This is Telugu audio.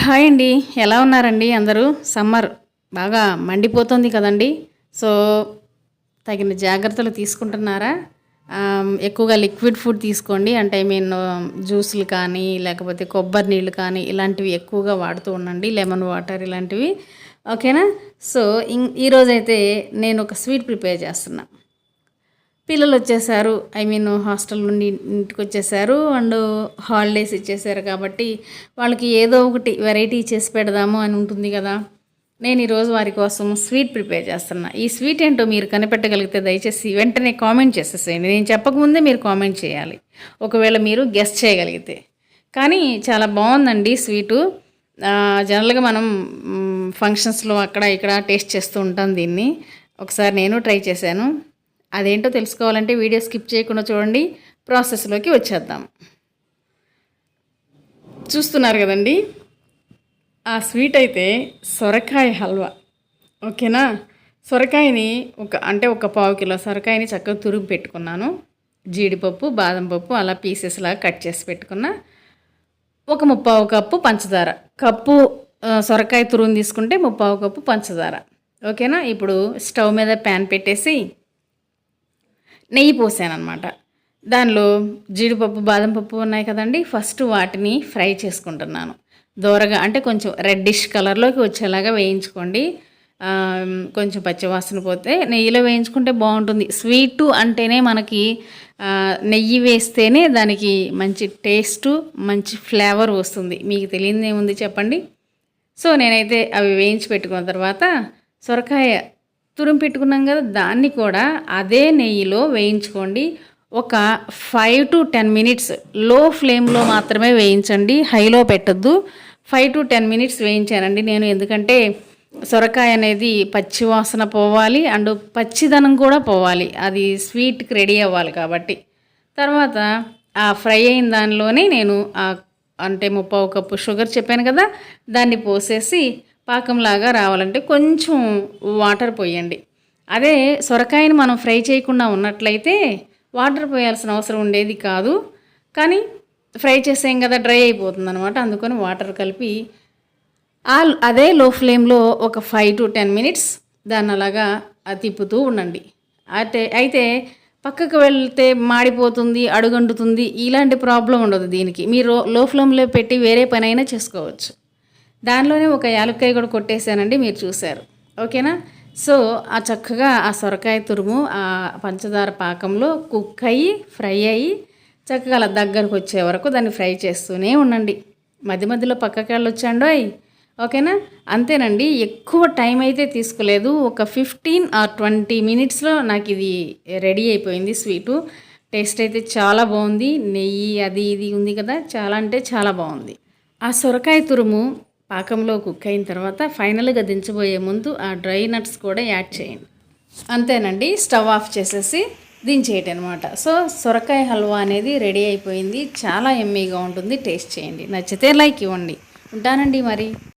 హాయ్ అండి. ఎలా ఉన్నారండి అందరూ? సమ్మర్ బాగా మండిపోతుంది కదండి. సో తగిన జాగ్రత్తలు తీసుకుంటున్నారా? ఎక్కువగా లిక్విడ్ ఫుడ్ తీసుకోండి. అంటే ఐ మీన్ జ్యూసులు కానీ లేకపోతే కొబ్బరి నీళ్ళు కానీ ఇలాంటివి ఎక్కువగా వాడుతూ ఉండండి. లెమన్ వాటర్ ఇలాంటివి. ఓకేనా? సో ఇం ఈరోజైతే నేను ఒక స్వీట్ ప్రిపేర్ చేస్తున్నాను పిల్లలు వచ్చేసారు ఐ మీన్ హాస్టల్ నుండి ఇంటికి వచ్చేసారు అండ్ హాలిడేస్ ఇచ్చేసారు కాబట్టి వాళ్ళకి ఏదో ఒకటి వెరైటీ చేసి పెడదాము అని ఉంటుంది కదా. నేను ఈరోజు వారి కోసం స్వీట్ ప్రిపేర్ చేస్తున్నా. ఈ స్వీట్ ఏంటో మీరు కనిపెట్టగలిగితే దయచేసి వెంటనే కామెంట్ చేసేసేయండి. నేను చెప్పకముందే మీరు కామెంట్ చేయాలి. ఒకవేళ మీరు గెస్ట్ చేయగలిగితే. కానీ చాలా బాగుందండి స్వీటు. జనరల్గా మనం ఫంక్షన్స్లో అక్కడ ఇక్కడ టేస్ట్ చేస్తూ ఉంటాం దీన్ని. ఒకసారి నేను ట్రై చేశాను. అదేంటో తెలుసుకోవాలంటే వీడియో స్కిప్ చేయకుండా చూడండి. ప్రాసెస్లోకి వచ్చేద్దాం. చూస్తున్నారు కదండి? ఆ స్వీట్ అయితే సొరకాయ హల్వా. ఓకేనా? సొరకాయని ఒక అంటే ఒక పావు కిలో సొరకాయని చక్కగా తురుగు పెట్టుకున్నాను. జీడిపప్పు బాదం పప్పు అలా పీసెస్ లాగా కట్ చేసి పెట్టుకున్నా. ఒక ముప్పావు కప్పు పంచదార. కప్పు సొరకాయ తురుము తీసుకుంటే ముప్పావు కప్పు పంచదార. ఓకేనా? ఇప్పుడు స్టవ్ మీద ప్యాన్ పెట్టేసి నెయ్యి పోసాను అనమాట దానిలో జీడిపప్పు బాదం పప్పు ఉన్నాయి కదండి. ఫస్ట్ వాటిని ఫ్రై చేసుకుంటున్నాను. దోరగా అంటే కొంచెం రెడ్డిష్ కలర్లోకి వచ్చేలాగా వేయించుకోండి. కొంచెం పచ్చివాసన పోతే నెయ్యిలో వేయించుకుంటే బాగుంటుంది. స్వీటు అంటేనే మనకి నెయ్యి వేస్తేనే దానికి మంచి టేస్టు మంచి ఫ్లేవర్ వస్తుంది. మీకు తెలియదు ఏముంది చెప్పండి. సో నేనైతే అవి వేయించి పెట్టుకున్న తర్వాత సొరకాయ తురుము పెట్టుకున్నాం కదా దాన్ని కూడా అదే నెయ్యిలో వేయించుకోండి. ఒక ఫైవ్ టు టెన్ మినిట్స్లో ఫ్లేమ్లో మాత్రమే వేయించండి హైలో పెట్టద్దు. ఫైవ్ టు టెన్ మినిట్స్ వేయించానండి నేను ఎందుకంటే సొరకాయ అనేది పచ్చి వాసన పోవాలి అండ్ పచ్చిదనం కూడా పోవాలి. అది స్వీట్కి రెడీ అవ్వాలి కాబట్టి. తర్వాత ఆ ఫ్రై అయిన దానిలోనే నేను అంటే ముప్పావు కప్పు షుగర్ చెప్పాను కదా దాన్ని పోసేసి పాకంలాగా రావాలంటే కొంచెం వాటర్ పోయండి. అదే సొరకాయని మనం ఫ్రై చేయకుండా ఉన్నట్లయితే వాటర్ పోయాల్సిన అవసరం ఉండేది కాదు. కానీ ఫ్రై చేసేం కదా డ్రై అయిపోతుంది అనమాట అందుకని వాటర్ కలిపి ఆ అదే లో ఫ్లేమ్లో ఒక ఫైవ్ టు టెన్ మినిట్స్ దాన్ని అలాగా తిప్పుతూ ఉండండి. అయితే అయితే పక్కకు వెళ్తే మాడిపోతుంది అడుగంటుతుంది ఇలాంటి ప్రాబ్లం ఉండదు దీనికి. మీరు లో ఫ్లేమ్లో పెట్టి వేరే పని అయినా చేసుకోవచ్చు. దానిలోనే ఒక యాలక్కాయ కూడా కొట్టేశానండి మీరు చూశారు. ఓకేనా? సో ఆ చక్కగా ఆ సొరకాయ తురుము ఆ పంచదార పాకంలో కుక్ అయ్యి ఫ్రై అయ్యి చక్కగా అలా దగ్గరకు వచ్చే వరకు దాన్ని ఫ్రై చేస్తూనే ఉండండి. మధ్య మధ్యలో పక్కకి అయ్యి ఓకేనా? అంతేనండి ఎక్కువ టైం అయితే తీసుకోలేదు. ఒక ఫిఫ్టీన్ ఆర్ ట్వంటీ మినిట్స్లో నాకు ఇది రెడీ అయిపోయింది స్వీటు. టేస్ట్ అయితే చాలా బాగుంది. నెయ్యి అది ఇది ఉంది కదా చాలా అంటే చాలా బాగుంది. ఆ సొరకాయ తురుము పాకంలో కుక్ అయిన తర్వాత ఫైనల్గా దించబోయే ముందు ఆ డ్రై నట్స్ కూడా యాడ్ చేయండి. అంతేనండి స్టవ్ ఆఫ్ చేసేసి దించేయటం అనమాట సో సొరకాయ హల్వా అనేది రెడీ అయిపోయింది. చాలా ఎమ్మీగా ఉంటుంది. టేస్ట్ చేయండి. నచ్చితే లైక్ ఇవ్వండి. ఉంటానండి మరి.